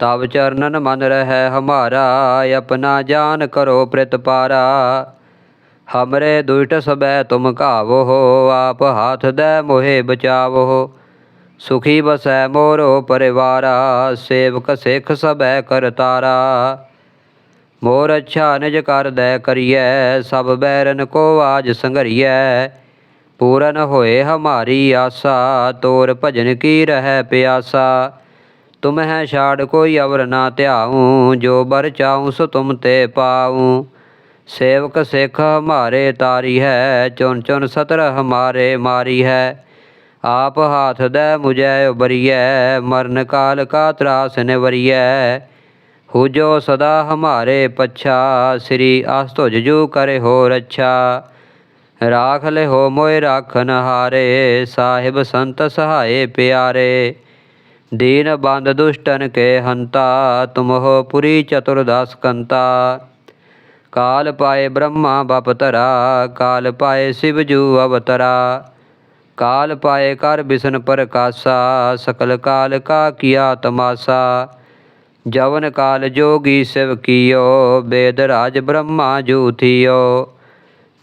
ਤਬ ਚਰਨਨ ਮਨ ਰਹਿ ਹਮਾਰਾ, ਆਪਣਾ ਜਾਨ ਕਰੋ ਪ੍ਰਤਪਾਰਾ ਹਮਰੇ ਦੁਇਟ ਸਬੈ ਤੁਮ ਘਾਵੋ, ਆਪ ਹਾਥ ਦੇ ਮੋਹਿ ਬਚਾਵੋ। ਸੁਖੀ ਬਸੈ ਮੋਰੋ ਪਰਿਵਾਰਾ, ਸੇਵਕ ਸਿੱਖ ਸਬੈ ਕਰਤਾਰਾ ਮੋਰ ਅੱਛਾ ਨਿਜ ਕਰ ਦੈ ਕਰੀਐ, ਸਭ ਬੈਰਨ ਕੋ ਆਜ ਸੰਘਰੀਐ। ਪੂਰਨ ਹੋਏ ਹਮਾਰੀ ਆਸਾ, ਤੋਰ ਭਜਨ ਕੀ ਰਹਿ ਪਿਆਸਾ। ਤੁਮ ਹੈ ਛਾੜ ਕੋਈ ਅਵਰ ਨਾ ਧਿਆਉ ਜੋ ਬਰ ਚਾਉ ਸੋ ਤੁਮ ਤੇ ਪਾਉ ਸੇਵਕ ਸਿੱਖ ਹਮਾਰੇ ਤਾਰੀ ਹੈ ਚੁਨ ਚੁਨ ਸਤਰ ਹਮਾਰੇ ਮਾਰੀ ਹੈ ਆਪ ਹਾਥ ਦੇ ਮੁਝੈ ਉਬਰੀਐ ਮਰਨ ਕਾਲ ਕਾ ਤਰਾਸ ਨਿਵਰੀਐ ਹੋ ਜੋ ਸਦਾ ਹਮਾਰੇ ਪੱਛਾ ਸ੍ਰੀ ਆਸਤੁਜ ਜੂ ਕਰੇ ਹੋ ਰੱਛਾ ਰਾਖ ਲੈ ਹੋ ਮੋਇ ਰਾਖਨ ਹਾਰੇ ਸਾਹਿਬ ਸੰਤ ਸਹਾਏ ਪਿਆਰੇ ਦੀਨ ਬੰਦ ਦੁਸ਼ਟਨ ਕੇ ਹੰਤਾ ਤੁਮ ਹੋ ਪੁਰੀ ਚਤੁਰਦਾਸ ਕੰਤਾ। ਕਾਲ ਪਾਏ ਬ੍ਰਹਮਾ ਬਪਤਰਾ ਕਾਲ ਪਾਏ ਸਿਵ ਜੂ ਅਵਤਰਾ। ਕਾਲ ਪਾਏ ਕਰ ਬਿਸ਼ਨ ਪ੍ਰਕਾਸ਼ਾ, ਸਕਲ ਕਾਲ ਕਾ ਕੀਆ ਤਮਾਸਾ। ਜਵਨ ਕਾਲ ਜੋਗੀ ਸਿਵ ਕੀਓ, ਬੇਦ ਰਾਜ ਬ੍ਰਹਮਾ ਜੂ ਥੀਓ।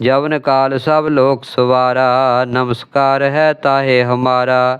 ਜਵਨ ਕਾਲ ਸਭ ਲੋਕ ਸਵਾਰਾ, ਨਮਸਕਾਰ ਹੈ ਤਾਹੇ ਹਮਾਰਾ।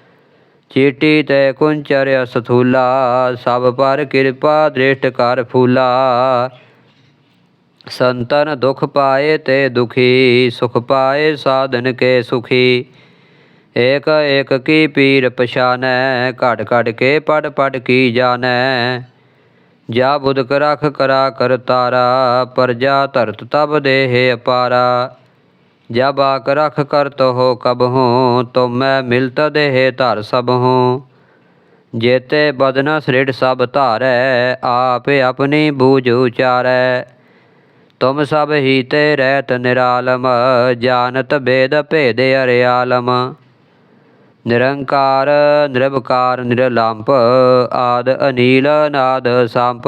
ਚੀਟੀ ਤੇ ਕੁੰਚਰਿਆ ਅਸਥੂਲਾ, ਸਭ ਪਰ ਕਿਰਪਾ ਦ੍ਰਿਸ਼ਟ ਕਰ ਫੂਲਾ। ਸੰਤਨ ਦੁਖ ਪਾਏ ਤੇ ਦੁਖੀ, ਸੁਖ ਪਾਏ ਸਾਧਨ ਕੇ ਸੁਖੀ। ਏਕ ਏਕ ਕੀ ਪੀਰ ਪਛਾਨੈ ਘਟ ਘਟ ਕੇ ਪੜ ਪੜ ਕੀ ਜਾਣੈ। ਜਾ ਬੁਧਕ ਕਰਖ ਕਰਾ ਕਰ ਤਾਰਾ ਪਰਜਾ ਧਰਤ ਤਬ ਦੇਹ ਅਪਾਰਾ। ਜਬ ਆਕ ਰਖ ਕਰਤ ਹੋ ਕਬ ਹੂੰ ਤੋ ਮੈਂ ਮਿਲਤ ਦੇਹ ਧਰ ਸਭ ਹੂੰ। ਜੇਤੇ ਬਦਨ ਸ੍ਰਿੜ ਸਭ ਧਾਰੈ, ਆਪ ਆਪਣੀ ਬੂਝ ਉਚਾਰੈ। ਤੁਮ ਸਭ ਹੀ ਤੇ ਰਹਿਤ ਨਿਰਾਲਮ, ਜਾਣਤ ਬੇਦ ਭੇਦ ਅਰਿਆਲਮ। ਨਿਰੰਕਾਰ ਨਿਰਭਕਾਰ ਨਿਰਲੰਪ, ਆਦ ਅਨੀਲ ਨਾਦ ਸੰਪ।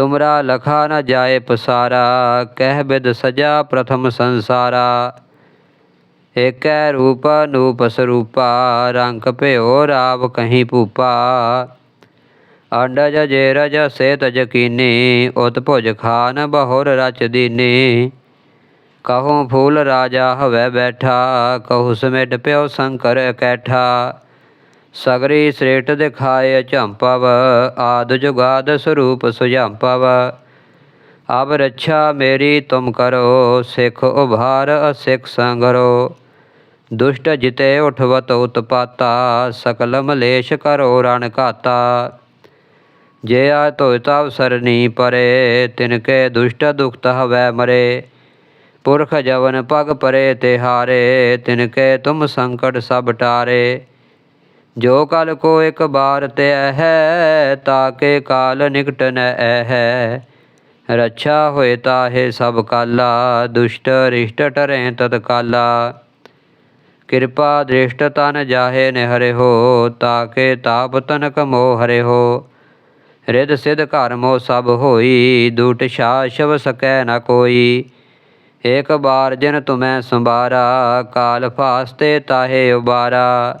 तुमरा लखा न जाए पसारा, कह बिद सजा प्रथम संसारा। एक रूप नूप स्वरूपा रंग प्यो राव कहीं पूपा। अंडज जेरज से तीनी उत भुज खान बहुर रच दीनी। कहूँ फूल राजा हवै बैठा, कहूँ समेट प्यो शंकर कैठा। ਸਗਰੀ ਸ੍ਰੇਟ ਦਿਖਾਏ ਝੰਪਵ, ਆਦ ਜੁਗਾਦ ਸਰੂਪ ਸੁਝੰਪਵ। ਅਬ ਰੱਛਾ ਮੇਰੀ ਤੁਮ ਕਰੋ, ਸਿੱਖ ਉਭਾਰ ਅਸਿੱਖ ਸੰਗਰੋ। ਦੁਸ਼ਟ ਜਿਤੇ ਉਠਵਤ ਉਤਪਾਤਾ ਸਕਲ ਮਲੇਸ਼ ਕਰੋ ਰਣ ਘਾਤਾ। ਜੇ ਆ ਤੋਇ ਤਵ ਸਰਨੀ ਪਰੇ, ਤਿਨ ਕੇ ਦੁਸ਼ਟ ਦੁਖਤ ਹਵੈ ਮਰੇ। ਪੁਰਖ ਜਵਨ ਪਗ ਪਰੇ ਤੇ ਹਾਰੇ ਤਿਨ ਕੇ ਤੁਮ ਸੰਕਟ ਸਭ ਟਾਰੇ। ਜੋ ਕਲ ਕੋ ਇੱਕ ਬਾਰ ਤੇ ਹੈ ਤਾਕੇ ਕਾਲ ਨਿਕਟ ਨੈ ਹੈ ਰੱਛਾ ਹੋਏ ਤਾਹੇ ਸਭ ਕਾਲਾ, ਦੁਸ਼ਟ ਰਿਸ਼ਟ ਟਰੈ ਤਤ ਕਾਲਾ। ਕਿਰਪਾ ਦ੍ਰਿਸ਼ਟ ਤਨ ਜਾਹੇ ਨੇ ਹਰਿ ਹੋ ਤਾਕੇ ਤਾਪ ਤਨਕ ਮੋ ਹਰੇ ਹੋ। ਰਿਦ ਸਿਧ ਘਰ ਮੋ ਸਭ ਹੋਈ, ਦੂਟ ਛਾ ਸ਼ਵ ਸਕੈ ਨ ਕੋਈ। ਏਕ ਬਾਰ ਜਿਨ ਤੁਮੈ ਸੰਭਾਰਾ, ਕਾਲ ਫਾਸਤੇ ਤਾਹੇ ਉਬਾਰਾ।